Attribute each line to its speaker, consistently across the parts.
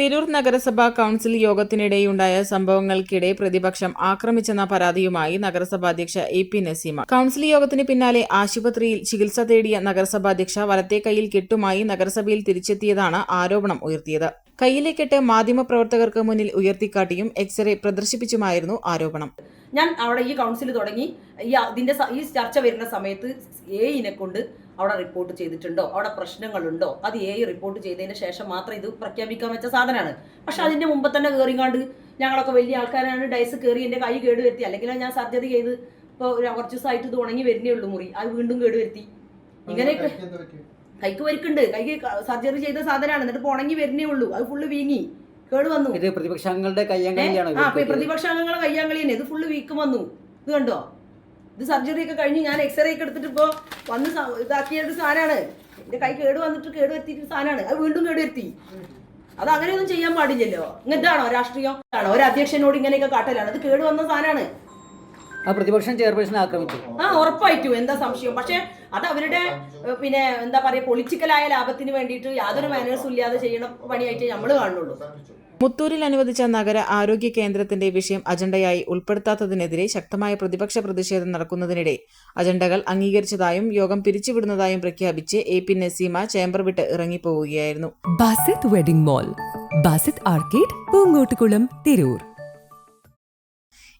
Speaker 1: തിരൂർ നഗരസഭാ കൗൺസിൽ യോഗത്തിനിടെയുണ്ടായ സംഭവങ്ങൾക്കിടെ പ്രതിപക്ഷം ആക്രമിച്ചെന്ന പരാതിയുമായി നഗരസഭാധ്യക്ഷ എ പി നസീമ. കൗൺസിൽ യോഗത്തിന് പിന്നാലെ ആശുപത്രിയിൽ ചികിത്സ തേടിയ നഗരസഭാ അധ്യക്ഷ വലത്തെ കൈയിൽ കെട്ടുമായി നഗരസഭയിൽ തിരിച്ചെത്തിയതാണ് ആരോപണം ഉയർത്തിയത്. കയ്യിലെ കെട്ട് മാധ്യമപ്രവർത്തകർക്ക് മുന്നിൽ ഉയർത്തിക്കാട്ടിയും എക്സ്റേ പ്രദർശിപ്പിച്ചുമായിരുന്നു ആരോപണം.
Speaker 2: ഞാൻ അവിടെ ഈ കൗൺസിൽ തുടങ്ങി. ഈ ഇതിന്റെ ഈ ചർച്ച വരുന്ന സമയത്ത് എ ഇനെ കൊണ്ട് അവിടെ റിപ്പോർട്ട് ചെയ്തിട്ടുണ്ടോ? അവിടെ പ്രശ്നങ്ങളുണ്ടോ? അത് എ റിപ്പോർട്ട് ചെയ്തതിന് ശേഷം മാത്രം ഇത് പ്രഖ്യാപിക്കാൻ വെച്ച സാധനമാണ്. പക്ഷെ അതിന്റെ മുമ്പ് തന്നെ കയറിങ്ങാണ്ട് ഞങ്ങളൊക്കെ വലിയ ആൾക്കാരാണ്. ഡൈസ് കയറി എന്റെ കൈ കേടുവരുത്തി. അല്ലെങ്കിൽ ഞാൻ സർജറി ചെയ്ത് ഇപ്പോൾ കുറച്ച് ദിവസമായിട്ട് ഇത് ഉണങ്ങി വരുന്നേ ഉള്ളൂ മുറി. അത് വീണ്ടും കേടുവരുത്തി. ഇങ്ങനെയൊക്കെ കൈക്ക് വരിക്കുണ്ട്. കൈക്ക് സർജറി ചെയ്ത സാധനമാണ്. എന്നിട്ട് ഉണങ്ങി വരുന്നേ ഉള്ളൂ. അത് ഫുള്ള് വീങ്ങി. കേട് വന്നു.
Speaker 3: ഇത് പ്രതിപക്ഷങ്ങളുടെ കയ്യാങ്കളിയാണ്
Speaker 2: ആ ഇപ്പൊ പ്രതിപക്ഷ അംഗങ്ങളെ കയ്യാങ്കളി തന്നെ ഇത് ഫുള്ള് വീക്ക് വന്നു. ഇത് കണ്ടോ? ഇത് സർജറി ഒക്കെ കഴിഞ്ഞ് ഞാൻ എക്സ്റേ ഒക്കെ എടുത്തിട്ട് ഇപ്പോൾ വന്ന് ഇതാക്കിയൊരു ഇതാക്കിയ ഒരു സാധനമാണ് എന്റെ കൈ കേട് വന്നിട്ട് കേട് വരുത്തിയിട്ട് സാധനമാണ് അത് വീണ്ടും കേട് വരുത്തി. അത് അങ്ങനെയൊന്നും ചെയ്യാൻ പാടില്ലല്ലോ. ഇങ്ങനത്താണോ രാഷ്ട്രീയം? ആണോ? ഒരു അധ്യക്ഷനോട് ഇങ്ങനെയൊക്കെ കാട്ടലാണ്. അത് കേട് വന്ന സാധനമാണ്
Speaker 3: ആ പ്രതിപക്ഷം ചെയർപേഴ്സൺ ആക്രമിച്ചു.
Speaker 2: ആ ഉറപ്പായിട്ടും. എന്താ സംശയം? പക്ഷെ അത് അവരുടെ പിന്നെ എന്താ പറയാ പൊളിറ്റിക്കലായ ലാഭത്തിന് വേണ്ടിയിട്ട് യാതൊരു മാനേഴ്സും ഇല്ലാതെ ചെയ്യണ പണിയായിട്ട് നമ്മൾ കാണുള്ളൂ
Speaker 1: മുത്തൂരിൽ അനുവദിച്ച നഗര ആരോഗ്യ കേന്ദ്രത്തിന്റെ വിഷയം അജണ്ടയായി ഉൾപ്പെടുത്താത്തതിനെതിരെ ശക്തമായ പ്രതിപക്ഷ പ്രതിഷേധം നടക്കുന്നതിനിടെ അജണ്ടകൾ അംഗീകരിച്ചതായും യോഗം പിരിച്ചുവിടുന്നതായും പ്രഖ്യാപിച്ച് എ പി നസീമ ചേംബർ വിട്ട് ഇറങ്ങിപ്പോവുകയായിരുന്നു.
Speaker 4: Basith wedding mall Basith arcade Poongottukulam Tirur.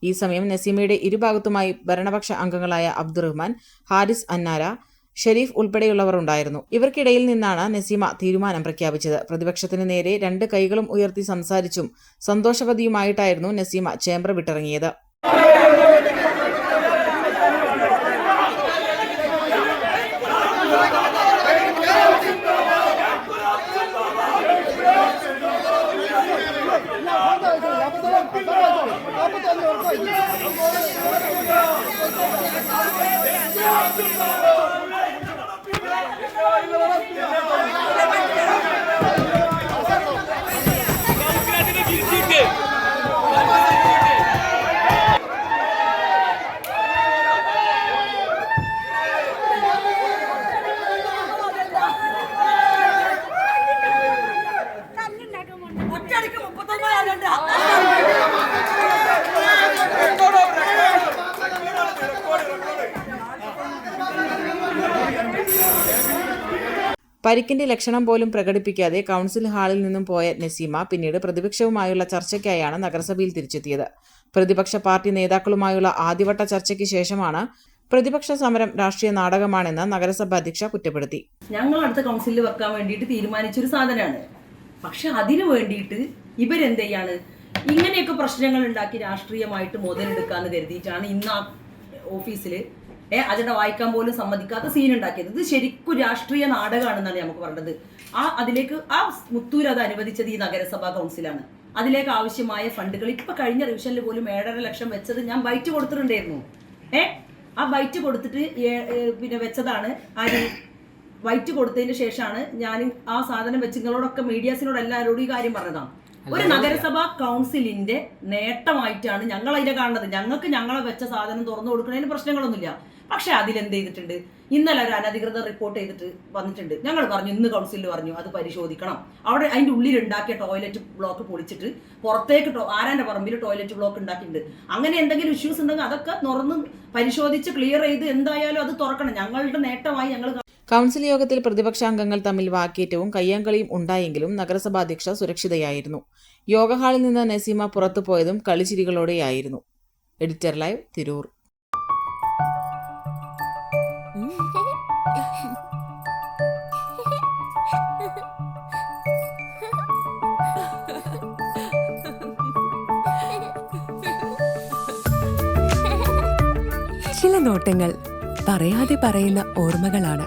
Speaker 1: ഈ സമയം നസീമയുടെ ഇരുഭാഗത്തുമായി ഭരണപക്ഷ അംഗങ്ങളായ അബ്ദുറഹ്മാൻ ഹാരിസ് അന്നാര ഷെരീഫ് ഉൾപ്പെടെയുള്ളവർ ഉണ്ടായിരുന്നു. ഇവർക്കിടയിൽ നിന്നാണ് നസീമ തീരുമാനം പ്രഖ്യാപിച്ചത്. പ്രതിപക്ഷത്തിന് നേരെ രണ്ട് കൈകളും ഉയർത്തി സംസാരിച്ചും സന്തോഷവതിയുമായിട്ടായിരുന്നു നസീമ ചേംബർ വിട്ടിറങ്ങിയത്. പരിക്കിന്റെ ലക്ഷണം പോലും പ്രകടിപ്പിക്കാതെ കൗൺസിൽ ഹാളിൽ നിന്നും പോയ നസീമ പിന്നീട് പ്രതിപക്ഷവുമായുള്ള ചർച്ചയ്ക്കായാണ് നഗരസഭയിൽ തിരിച്ചെത്തിയത്. പ്രതിപക്ഷ പാർട്ടി നേതാക്കളുമായുള്ള ആദ്യവട്ട ചർച്ചയ്ക്ക് ശേഷമാണ് പ്രതിപക്ഷ സമരം രാഷ്ട്രീയ നാടകമാണെന്ന് നഗരസഭ അധ്യക്ഷ കുറ്റപ്പെടുത്തി.
Speaker 2: ഞങ്ങൾ അടുത്ത കൗൺസിലിൽ വെക്കാൻ വേണ്ടിയിട്ട് തീരുമാനിച്ചൊരു സാധനമാണ്. പക്ഷെ അതിനു വേണ്ടിയിട്ട് ഇവരെന്ത് ചെയ്യാണ് ഇങ്ങനെയൊക്കെ പ്രശ്നങ്ങൾ ഉണ്ടാക്കി രാഷ്ട്രീയമായിട്ട് മുതലെടുക്കാന്ന് കരുതിയിട്ടാണ് ഇന്ന് ആ ഓഫീസിൽ ഏ അജണ്ട വായിക്കാൻ പോലും സമ്മതിക്കാത്ത സീൻ ഉണ്ടാക്കിയത്. ഇത് ശരിക്കും രാഷ്ട്രീയ നാടകമാണെന്നാണ് നമുക്ക് പറഞ്ഞത്. ആ അതിലേക്ക് ആ മുത്തൂർ അത് അനുവദിച്ചത് ഈ നഗരസഭാ കൗൺസിലാണ് അതിലേക്ക് ആവശ്യമായ ഫണ്ടുകൾ ഇപ്പൊ കഴിഞ്ഞ റിവിഷനിൽ പോലും ഏഴര ലക്ഷം വെച്ചത് ഞാൻ ബൈറ്റ് കൊടുത്തിട്ടുണ്ടായിരുന്നു. ഏഹ് ആ ബൈറ്റ് കൊടുത്തിട്ട് പിന്നെ വെച്ചതാണ്. ആ വൈറ്റ് കൊടുത്തതിന് ശേഷമാണ് ഞാൻ ആ സാധനം വെച്ച് നിങ്ങളോടൊക്കെ മീഡിയാസിനോട് എല്ലാവരോടും ഈ കാര്യം പറഞ്ഞതാണ് ഒരു നഗരസഭാ കൗൺസിലിന്റെ നേട്ടമായിട്ടാണ് ഞങ്ങൾ അതിനെ കാണുന്നത്. ഞങ്ങൾക്ക് ഞങ്ങളെ വെച്ച സാധനം തുറന്നു കൊടുക്കുന്നതിന് പ്രശ്നങ്ങളൊന്നുമില്ല. പക്ഷെ അതിലെന്ത് ചെയ്തിട്ടുണ്ട്? ഇന്നലെ ഒരു അനധികൃത റിപ്പോർട്ട് ചെയ്തിട്ട് വന്നിട്ടുണ്ട്. ഞങ്ങൾ പറഞ്ഞു ഇന്ന് കൗൺസിലിൽ പറഞ്ഞു അത് പരിശോധിക്കണം. അവിടെ അതിന്റെ ഉള്ളിൽ ഉണ്ടാക്കിയ ടോയ്ലറ്റ് ബ്ലോക്ക് പൊളിച്ചിട്ട് പുറത്തേക്ക് ആരാന്റെ പറമ്പിൽ ടോയ്ലറ്റ് ബ്ലോക്ക് ഉണ്ടാക്കിയിട്ടുണ്ട്. അങ്ങനെ എന്തെങ്കിലും ഇഷ്യൂസ് ഉണ്ടെങ്കിൽ അതൊക്കെ തുറന്ന് പരിശോധിച്ച് ക്ലിയർ ചെയ്ത് എന്തായാലും അത് തുറക്കണം. ഞങ്ങളുടെ നേട്ടമായി ഞങ്ങൾ
Speaker 1: കൗൺസിൽ യോഗത്തിൽ പ്രതിപക്ഷാംഗങ്ങൾ തമ്മിൽ വാക്കേറ്റവും കയ്യാങ്കളിയും ഉണ്ടായെങ്കിലും നഗരസഭാ അധ്യക്ഷ സുരക്ഷിതയായിരുന്നു. യോഗ ഹാളിൽ നിന്ന് നസീമ പുറത്തു പോയതും കളിച്ചിരികളോടെയായിരുന്നു എഡിറ്റർ ലൈവ് തിരൂർ.
Speaker 4: ചില നോട്ടങ്ങൾ പറയാതെ പറയുന്ന ഓർമ്മകളാണ്.